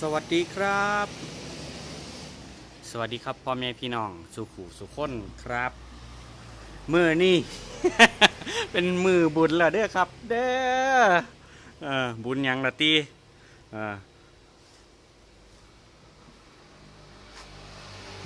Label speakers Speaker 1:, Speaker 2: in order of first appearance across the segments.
Speaker 1: สวัสดีครับ สวัสดีครับพ่อแม่พี่น้องสุขูสุขคนครับมือนี่ เป็นมือบุญแล้วเด้อครับ เด้อเออบุญยังละตีเออ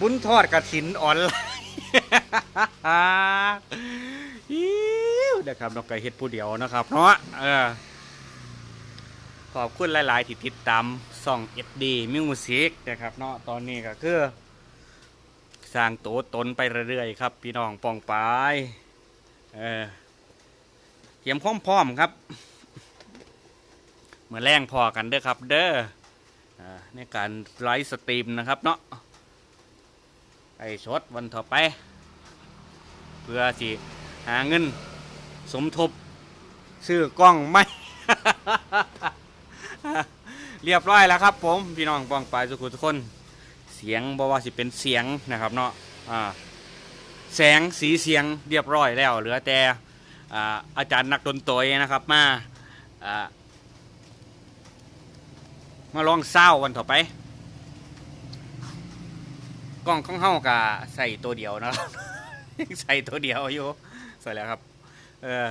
Speaker 1: บุญทอดกระถินออนไลน์อิ๊วนะครับนกไก่เฮ็ดผู้เดียวนะครับเนาะเออ ขอบคุณหลาย ๆ ที่ติดตามส่อง SD Music นะครับเนาะตอนนี้ก็คือสร้างโตตนไปเรื่อย ๆ ครับ พี่น้องปองปายเออเตรียมพร้อมๆครับเมื่อแรงพอกันเด้อครับ เด้ออาในการไลฟ์สตรีมนะครับเนาะไอชดวันต่อไป เพื่อที่หาเงิน สมทบ ซื้อกล้องไม่ เรียบร้อยแล้วครับ ผมพี่น้องปองปายสุขุทุกคน เสียงบอกว่าสิเป็นเสียงนะครับเนาะอ่าแสงสีเสียงเรียบร้อยแล้ว เหลือแต่อ่าอาจารย์นักดนตรีนะครับมาอ่ามาลองเศร้าวันต่อไป กล้องข้องเฮากะใส่ตัวเดียวนะครับใส่ตัวเดียวอยู่ใส่แล้วครับ เออ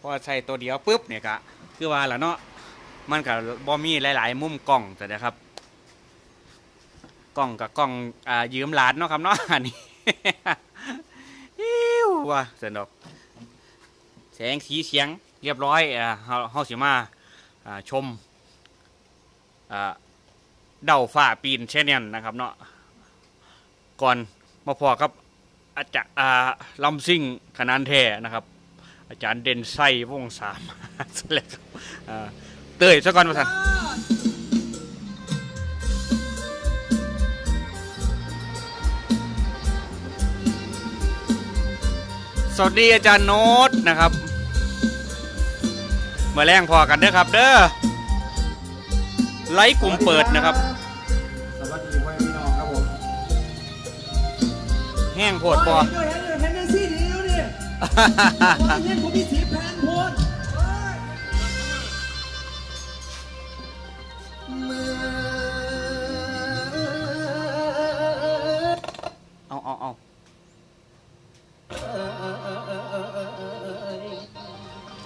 Speaker 1: พอใส่ตัวเดียวปุ๊บเนี่ยกะคือว่าล้วเนาะ มันกับบอมีหลาย ๆ มุมกล้องแต่นะครับกล้องกับกล้องอ่ายืมหลานเนาะครับเนาะอันนี้อิ้วว่ะสนุกแสงสีเสียงเรียบร้อยอ่าเฮาเฮาสิมาอ่าชมอ่าเดาฝ่าปีนเช่นนี้นะครับเนาะก่อนมาพอครับอาจารย์อ่าลำซิ่งขนานแท้นะครับ อาจารย์เด่นไส้วงสามสลับอ่า เตยซะก่อนมาสันสวัสดีอาจารย์โน้ตนะครับเมื่อแรงพอกันเด้อครับ เด้อไลฟ์กลุ่มเปิดนะครับ
Speaker 2: สวัสดีพ่อแม่พี่น้องครับผม
Speaker 1: แห้งโพดพอ
Speaker 2: เห็นด้วยเห็นด้วยเห็นเป็นซี่เดียวนี่ผมเห็นผมมีสี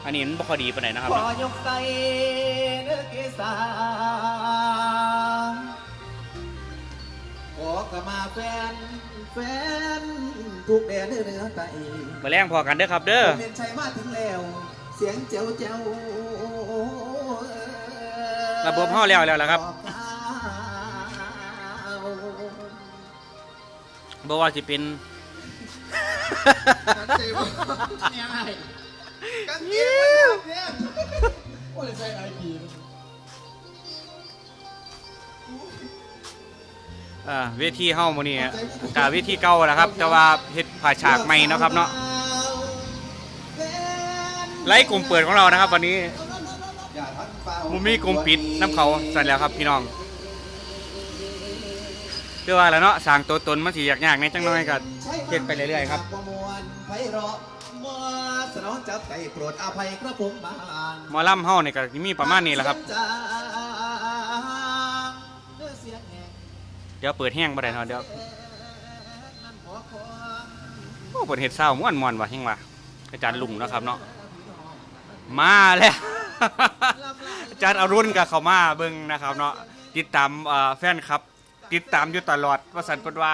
Speaker 2: อั
Speaker 1: นนี้มันบ่ค่อยดีปานไหนใดนะครับ
Speaker 2: ขอยกใจเนื้อเกสาขอกะมาแฟน แฟน ทุกแดนเนื้อเนื้อไก่
Speaker 1: เมื่อแรงพอกันเด้อครับ เด้อ
Speaker 2: ผมเป็นชัยมาถึงแล้ว เสียงเจ้าเจ้า
Speaker 1: ระบบเฮาแล้วแล้วล่ะครับ บ่ว่าสิเป็น
Speaker 2: กันเต็มเนี่ยไง กันเต็มเนี่ยโอ้ยใช่ไอพี
Speaker 1: อ่าเวทีเฮ้ามื้อนี้กะเวทีเก่าแหละครับ แต่ว่าเฮ็ดผ่าฉากใหม่เนาะครับเนาะไลฟ์กลุ่มเปิดของเรานะครับ วันนี้มุมมีกลุ่มปิดน้ำเขาสั่นแล้วครับพี่น้องเรียกว่าแล้วเนาะสร้างตัวตนมันสิยากๆในจังน้อยก็เฮ็ดไปเรื่อยๆครับ
Speaker 2: ประมวลไพเราะมา สนองจับใจโปรดอภัยกระผมบาน
Speaker 1: หมอลำเฮานี่ก็มีประมาณนี้แหละครับ
Speaker 2: เนื้อเสียงแหง
Speaker 1: เดี๋ยวเปิดแห้งบ่ได้เนาะเดี๋ยว
Speaker 2: นั่นขอความ
Speaker 1: โอ้เปิดเฮ็ดเศร้าม่วนๆว่ะแฮงว่ะอาจารย์ลุงเนาะครับเนาะมาแล้วอาจารย์อรุณกับเขามาเบิ่งนะครับเนาะติดตามเอ่อแฟนครับ ติดตามอยู่ตลอดว่าสันปดว่า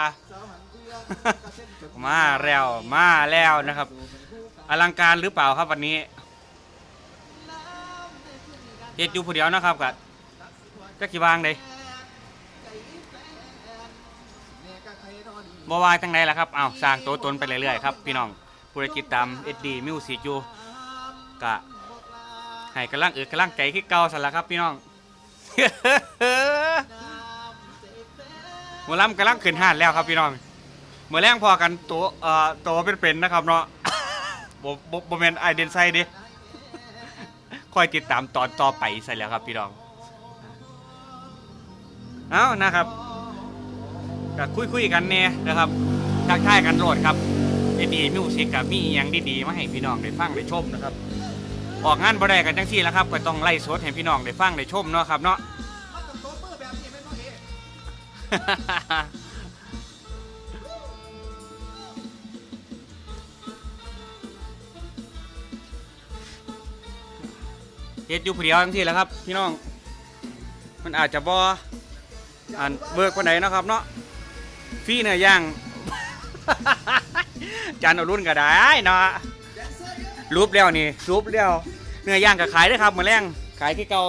Speaker 1: มาแล้วมาแล้วนะครับ อลังการหรือเปล่าครับวันนี้เฮ็ดอยู่ผู้เดียวนะครับกับจักกี่วางเลยบว่าจังไดล่ะครับเอาสร้างตัวตนไปเรื่อยๆครับพี่น้องผู้ใดติดตาม SD Music อยู่กะให้กำลังเอือกำลังใจคือเก่าสันละครับพี่น้องหมอลำกำลังขึ้นห้านแล้วครับพี่น้องเมื่อแรงพอกันตัวเอ่อตัวเป็นๆนะครับเนาะ บ่บ่บ่แม่นไอเดนไซเด้คอยติดตามตอนต่อไปใส่แล้วครับพี่น้อง เอานะครับก็คุยๆกันเนี่ยนะครับทักทายกันโหลดครับดีมิวสิกกับมีอหยังดีๆมาให้พี่น้องได้ฟังได้ชมนะครับ ออกงานบ่ได้กันจังซี่แล้วครับ ก็ต้องไล่สดให้พี่น้องได้ฟังได้ชมเนาะครับเนาะ เฮ็ดอยู่ผู้เดียวทั้งที่แหล้วครับ พี่น้อง มันอาจจะบ่อ่านเบิกวันไหนนาะครับเนาะฟรีเนื้อย่าง จานเอารุ่นก็ได้เนาะรูปแล้วนี่รูปแล้วเนื้อย่างก็ขายได้อครับเหมือนแรงขายที่เก่า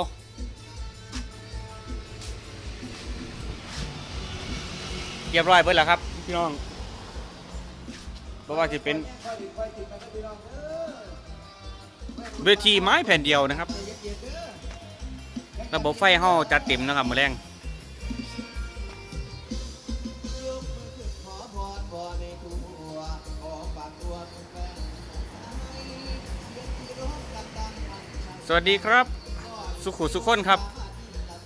Speaker 1: เรียบร้อยเบิดแล้วครับ พี่น้องเพราะว่าจะเป็นเวทีไม้แผ่นเดียวนะครับ ระบบไฟเฮาจัดเต็มนะครับมือแรง
Speaker 2: ขอพรบ่ในตัวขอฝากตัวเป็นแฟนเสียง
Speaker 1: สวัสดีครับ สุขุสุขคนครับ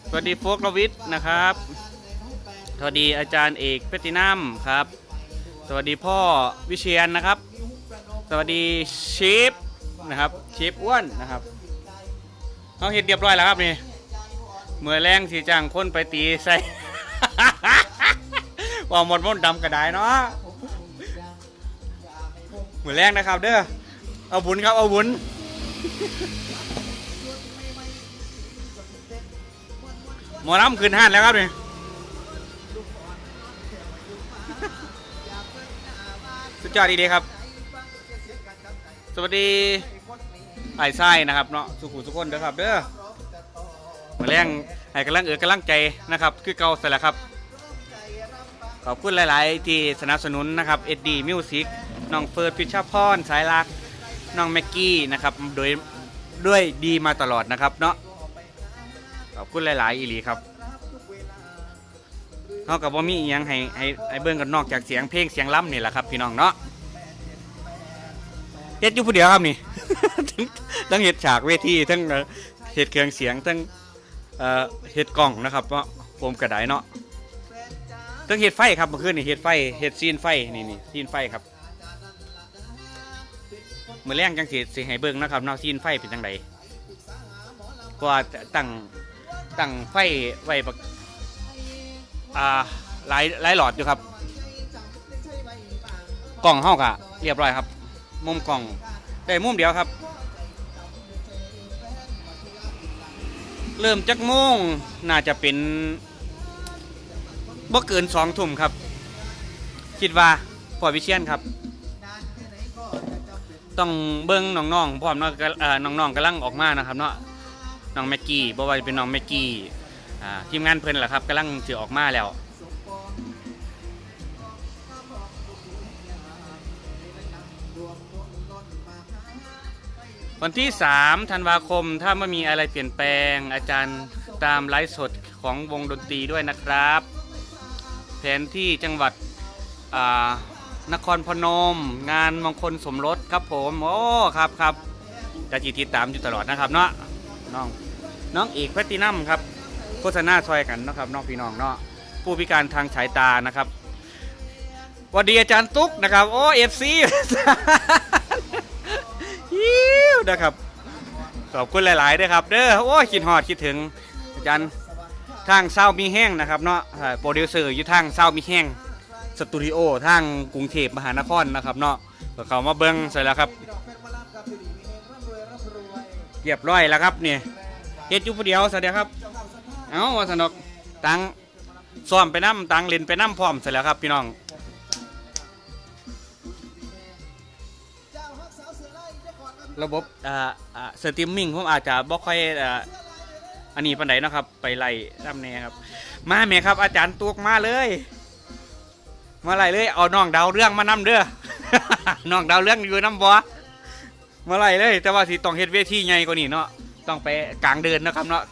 Speaker 1: สวัสดีโฟกลวิทนะครับ สวัสดีอาจารย์เอกเพชรตินัมครับ สวัสดีพ่อวิเชียนนะครับ สวัสดีเชฟ นะครับเชฟอ้วนนะครับเขาเห็ดเรียบร้อยแล้วครับนี่เมื่อแรงสีจ้างคนไปตีใส่ ว่าหมดมนต์ดำกระไดเนาะเมื่อแรงนะครับ เด้อเอาบุญครับเอาบุญหมอลำขึ้นห้านแล้วครับนี่สุดยอดดีเดครับ วัสดีไอ้ไส้นะครับเนาะสุขุสุขคนเด้อครับเด้อมาแรงให้กำลังเอือกำลังใจนะครับ คือเก่าเสร็จแล้วครับ ขอบคุณหลาย ๆ ที่สนับสนุนนะครับเอ็ดดี้มิวสิกน้องเฟิร์สพิชชาพรสายลักน้องแม็กกี้นะครับโดยด้วยดีมาตลอดนะครับเนาะขอบคุณหลาย ๆ อีหลีครับเขากับว่ามีอหยังให้ให้ให้เบิ่งกันนอกจากเสียงเพลงเสียงล่ำนี่แหละครับพี่น้องเนาะ เฮ็ดอยู่ผู้เดียวครับนี่ ทั้งทั้งเฮ็ดฉากเวทีทั้งเอ่อเฮ็ดเครื่องเสียงทั้งเอ่อเฮ็ดกล้องนะครับเนาะผมกระไดเนาะทั้งเฮ็ดไฟครับเมื่อคืนนี่เฮ็ดไฟเฮ็ดซีนไฟนี่นี่ซีนไฟครับมื้อแรงจังสิสิให้เบิ่งนะครับเนาะซีนไฟเป็นจังไดเพราะว่าตั้งตั้งไฟไว้บักอ่าหลายหลายหลอดอยู่ครับ กล่องเฮากะเรียบร้อยครับ มุมกล่องได้มุมเดียวครับ เริ่มจักโมงน่าจะเป็นบ่เกินสองทุ่มครับ คิดว่าพอวิเชียนครับ ต้องเบิ้งน้องๆพร้อมเนาะก็เอ่อน้องๆกำลังออกมานะครับเนาะน้องแม็กกี้บ่ว่าจะเป็นน้องแม็กกี้อ่าทีมงานเพิ่นแหละครับกำลังจะออกมาแล้ว วันที่ 3 ธันวาคมถ้าไม่มีอะไรเปลี่ยนแปลง อาจารย์ตามไลฟ์สดของวงดนตรีด้วยนะครับ แผนที่จังหวัดนครพนม งานมงคลสมรสครับผม โอ้ครับครับจะจีติดตามอยู่ตลอดนะครับเนาะน้องน้องเอกแพตตินัมครับโฆษณาซอยกันนะครับน้องพี่น้องเนาะผู้พิการทางสายตานะครับสวัสดีอาจารย์ตุ๊กนะครับ โอ้เอฟซี นะครับ ขอบคุณหลายๆด้วยครับ เด้อโอ้ยคิดฮอดคิดถึงอาจารย์ทางเศร้ามีแห้งนะครับเนาะโปรดิวเซอร์อยู่ทางเศร้ามีแห้งสตูดิโอทางกรุงเทพมหานครนะครับเนาะเขามาเบิ้งใส่แล้วครับเรียบร้อยแล้วครับเนี่ยเฮ็ดอยู่ผู้เดียวสวัสดีครับ เอ้าว่าสนกตังซ้อมไปน้ำตังเล่นไปน้ำพร้อมเสร็จแล้วครับพี่น้อง ระบบอ่าอ่าสตรีมมิ่งผมอาจจะบ่ค่อยอ่าอันนี้ปานใดนาะครับ ไปไล่รำแนครับ มาแม่ครับ อาจารย์ตุกมาเลย มาไล่เลยเอาน้องดาวเรื่องมานำเด้อ น้องดาวเรื่องอยู่น้ำบ่เมื่อไหรเลย แต่ว่าสิต้องเฮ็ดเวทีใหญ่กว่านี้เนาะต้องไปกลางเดินนะครับเนาะ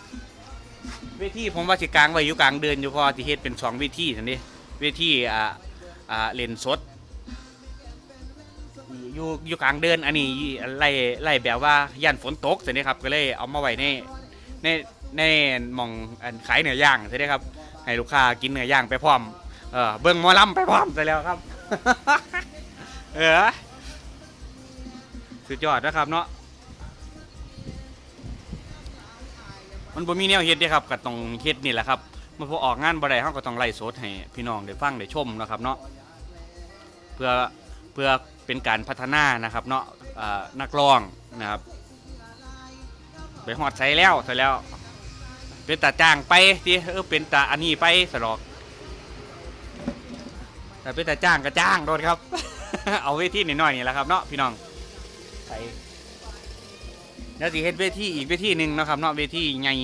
Speaker 1: เวทีผมว่าสิกลางไว้อยู่กลางเดินอยู่พอสิเฮ็ดเป็นสองเวทีนั่นด้เวทีอ่าอ่าเล่นสด อยู่อยู่กลางเดินอันนี้ไล่ไล่แบบว่าย่านฝนตกสินี้ครับก็เลยเอามาไว้ในในในมองอันขายเนื้อย่างใช่ไหมครับ ให้ลูกค้ากินเนื้อย่างไปพร้อมเออเบิ่งมอลำไปพร้อมใช่แล้วครับ เออสุดยอดนะครับเนาะมันบ่มีแนวเฮ็ดเด้ครับก็ต้องเฮ็ดนี่แหละครับมันพอออกงานบ่ได้เฮาก็ต้องไล่สดให้พี่น้องได้ฟังได้ชมนะครับเนาะเพื่อเพื่อ เป็นการพัฒนานะครับเนาะอ่านักร้องนะครับ ไปฮอดใส่แล้วใส่แล้ว เป็นตาจ้างไปที่เออเป็นตาอันนี้ไปสลอกแต่เป็นตาจ้างก็จ้างโดนครับ เอาเวทีนิดหน่อยนี่แหละครับเนาะพี่น้องไปแล้วสิเฮ็ดเวทีอีกเวทีหนึ่งเนาะครับเนาะเวทีใหญ่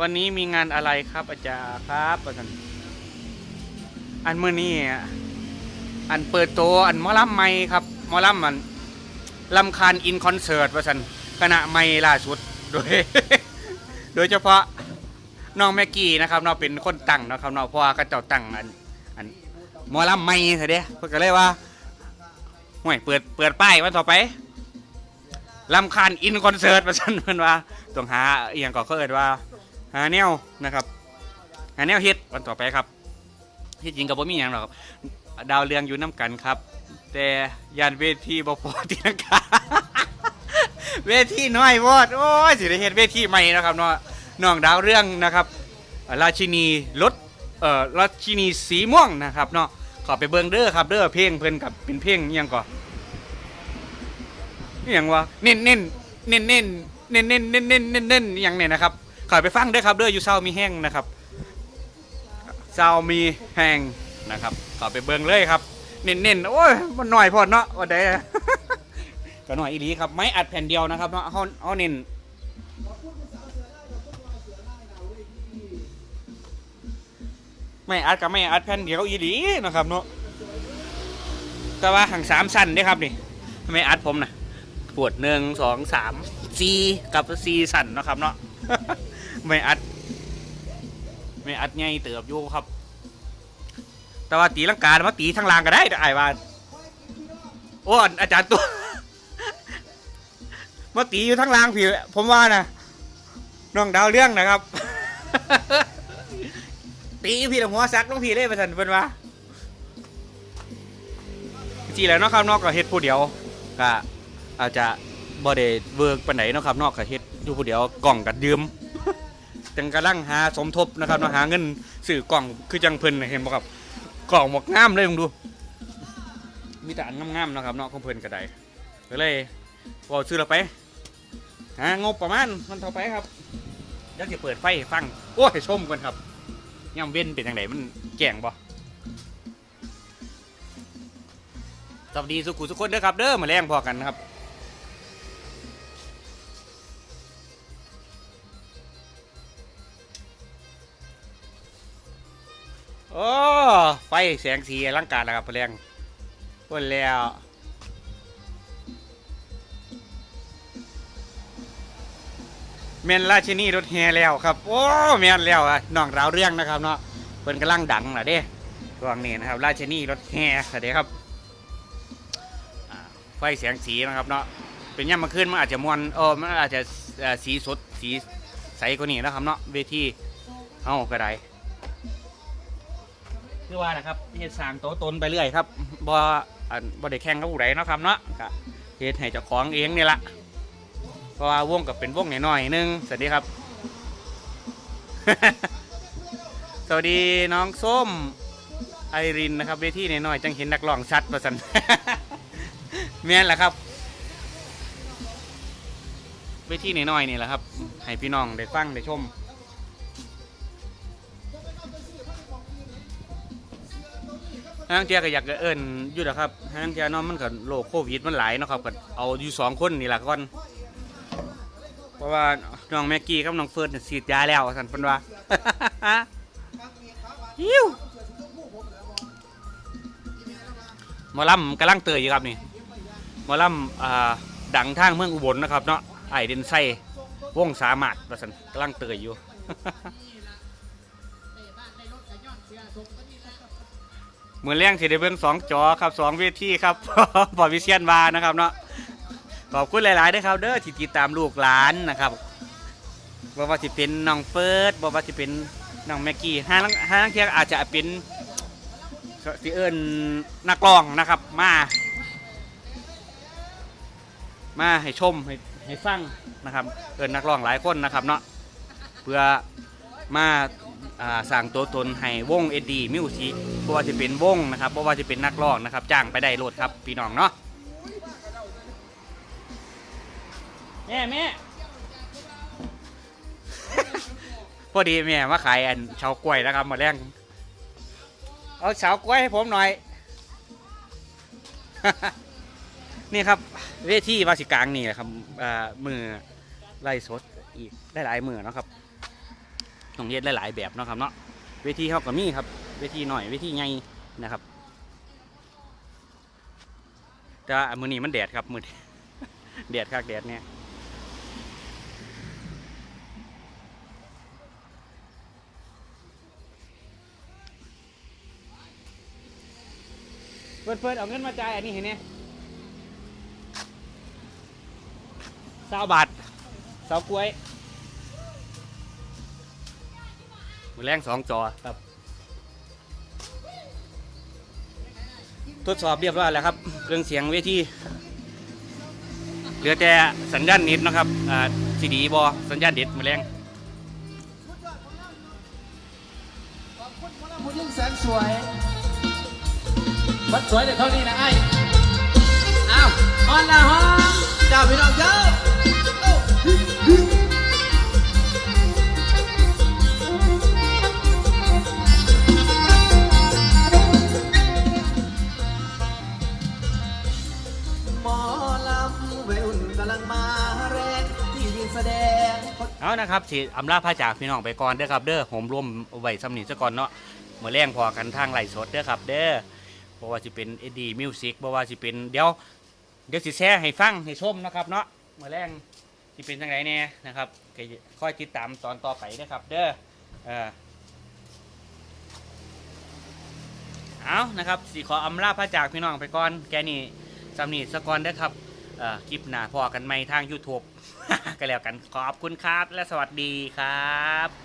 Speaker 1: วันนี้มีงานอะไรครับอาจารย์ครับอาจารย์ อันเมื่อนี้อะอันเปิดตัวอันมอลำใหม่ครับมอลำมันลำคาญอินคอนเสิร์ตว่าสันคณะใหม่ล่าสุดโดย โดยเฉพาะน้องแม็กกี้นะครับเนาะเป็นคนตั้งเนาะครับเนาะเพราะว่าเขาเจ้าตั้งอันอันมอลำไม่เถอะเด้เพิ่นก็เลยว่าห่วยเปิดเปิดป้ายวันต่อไปลำคาญอินคอนเสิร์ตมาสันเพิ่นว่าต้องหาเอียงก็เขาเอิ้นว่า หาแนวนะครับ หาแนวฮิตวันต่อไปครับ ที่จริงก็บ่มีหยังหรอกครับดาวเรืองอยู่น้กันครับ แต่ยานเวทีบ่พอที่ลังกาเวทีน้อยโพอดโอ้ยสิได้เฮ็ดเวทีใหม่นะครับเนาะน้องดาวเรื่องนะครับ ราชินีรถเอ่อราชินีสีม่วงนะครับเนาะขอไปเบิ่งเด้อครับเด้อเพลงเพิ่นกับเป็นเพลงยังก่อนยังวะเน้นเน้นเน้นเน้นเน้นเน้นเน้นเน้นเน้นเน้นอหยังเนี่ยนะครับขอไปฟังเด้อครับเด้ออยู่เศร้ามีแห้งนะครับ เศร้ามีแหงนะครับขอไปเบิ่งเลยครับ เน้นเน้นโอ้ยมันหน่อยพอดเนาะว่าได้ก็หน่อยอีหลีครับ ไม้อัดแผ่นเดียวนะครับเนาะเฮาเฮาเน้นไม่อัดกับไม่อัดแผ่นเดียวอีหลีนะครับเนาะแต่ว่าหังสามสั้นด้ครับนี่ไม่อัดผมนะปวดหนึ่งสองสามสี่กับสี่สั้นนะครับเนาะไม่อัด ไม่อัดไงเติบอยู่ครับ แต่ว่าตีลังกามาตีทั้งลางก็ได้แต่ไอ้ว่าโอ้อาจารย์ตัวมาตีอยู่ทั้งลางพี่ผมว่านะน้องดาวเรื่องนะครับ ตีพี่ละหัวซักน้องพี่เลยไปสันเป็นว่าจริงๆแล้วเนาะครับนอกก็เฮ็ดผู้เดียวก็อาจจะบ่ได้เวิร์กไปไหนเนาะครับนอกก็เฮ็ดอยู่ผู้เดียวกล่องกัดยืม จังกำลังหาสมทบนะครับเนาะหาเงินซื้อกล่องคือจังเพิ่นน่ะเห็นบ่ครับกล่องหมกงามเลยมึงดู มีแต่อันงามๆนะครับเนาะของเพิ่นก็ไดก็เลยบ่ซื้อเราไปหางบประมาณมันเท่าไปครับเดี๋ยวจะเปิดไฟฟังโอ้ยชมก่อนครับย่ำเว้นเป็นยังไงมันแก่งบ่สวัสดีสุขุสุขคนเด้อครับเด้อมาแรงพอกันนะครับ โอ้ไฟแสงสีอลังการแล้วครับมาแรงพ้นแล้วแมนราชินีรถแฮแล้วครับ โอ้แมนแล้วอะน้องราวเรื่องนะครับเนาะเพิ่นกำลังดังนะเด้ช่วงนี้นะครับ ราชินีรถแฮสวัสดีครับไฟแสงสีนะครับเนาะเป็นย่ำมาขึ้นมันอาจจะมวนเออมันอาจจะสีสดสีใสกว่านี้นะครับเนาะเวทีเอ้าก็ได้ คือว่านะครับเฮ็ดสร้างโตตนไปเรื่อยครับบ่อันบ่ได้แข่งกับผู้ใดเนาะครับเนาะก็เฮ็ดให้เจ้าของเองนี่ละเพราะว่าวงกับเป็นวงหน่อยๆหนึงสวัสดีครับ สวัสดีน้องส้มไอรินนะครับเวทีหน่อยๆจังเห็นนักร้องชัดประสันแม่นแหละครับเวทีหน่อยๆนี่แหละครับให้พี่น้องได้ฟังได้ชม ห้างเทียก็อยากจะเอิญอยู่นะครับห้างเทียเนาะมันก็โรคโควิดมันหลายเนาะครับก็เอาอยู่สองคนนี่แหละก่อนเพราะว่าน้องแม็กกี้กับน้องเฟิร์นฉีดยาแล้วสันเพิ่นว่าฮิวมอลำกำลังเตยอยู่ครับนี่มอลำอ่าดังทางเมืองอุบลนะครับเนาะไอเดนไซวงสามารถว่าสันกำลังเตยอยู่ มือเลี้ยงสิได้เบิ่งสองจอครับสองเวทีครับบอวิเชียนวานะครับเนาะขอบคุณหลายๆด้วยครับ เด้อที่ติดตามลูกหลานนะครับบ่ว่าสิเป็นน้องเฟิร์สบ่ว่าสิเป็นน้องแม็กกี้ห้าลังห้าลังเทียอาจจะเป็นสิเอิ้นนักร้องนะครับ มา มาให้ชมให้ให้ฟังนะครับ เอินนักร้องหลายคนนะครับเนาะเพื่อมา อ่าสร้างตัวตนให้วงเอ็ดดี้มิวสิกบ่ว่าจะเป็นวงนะครับบ่ว่าจะเป็นนักร้องนะครับ จ้างไปได้โลดครับพี่น้องเนาะแม่แม่ พอดีแม่มาขายอันเฉากล้วยนะครับมาแรงเอาเฉากล้วยให้ผมหน่อย นี่ครับ เวทีวาสิกลางนี่แหละครับอ่ามือไล่สดอีกได้หลายมือเนาะครับ ต้องเย็ดหลายๆแบบเนาะครับเนาะเวทีเขาก็มีครับเวทีหน่อยเวทีใหญ่นะครับแต่มือนี้มันแดดครับมือแดดคักแดดเนี่ยเพื่อนเพื่อนเอาเงินมาจ่ายอันนี้เห็นไหมสาวบาทสาวกล้วย แรงสองจอครับ ทดสอบเรียบร้อยแล้วครับ เครื่องเสียงเวทีเหลือแต่สัญญาณเน็ตนะครับอ่าซีดีบอสัญญาณเน็ตมือแรง
Speaker 2: ขอบคุณพลังผู้ยิ่งแสนสวยมันสวยแต่เท่านี้นะไอ้อ้าวฮอนนะฮอนเจ้าพี่น้องเจ้า เอานะ
Speaker 1: ครับสิอำลาพระจากพี่น้องไปก่อนเด้อครับเด้อผมร่วมไว้สำนีซะก่อนเนาะเมื่อแรงพอกันทางไหลฟ์สดเด้อครับ เด้อบ่ว่าสิเป็นเอ็ดดี้มิวสิกบ่ว่าสิเป็นเดี๋ยวเดี๋ยวสิแชร์ให้ฟังให้ชมนะครับเนาะเมื่อแรงสิเป็นจังไดแน่นะครับก็คอยติดตามตอนต่อไปเด้อครับ เด้อเออเอานะครับสิขออำลาพระจากพี่น้องไปก่อนแกนี่สำนีซะก่อนเด้อครับคลิปหน้าพอกันใหม่ทาง YouTube ก็แล้วกันขอบคุณครับ และสวัสดีครับ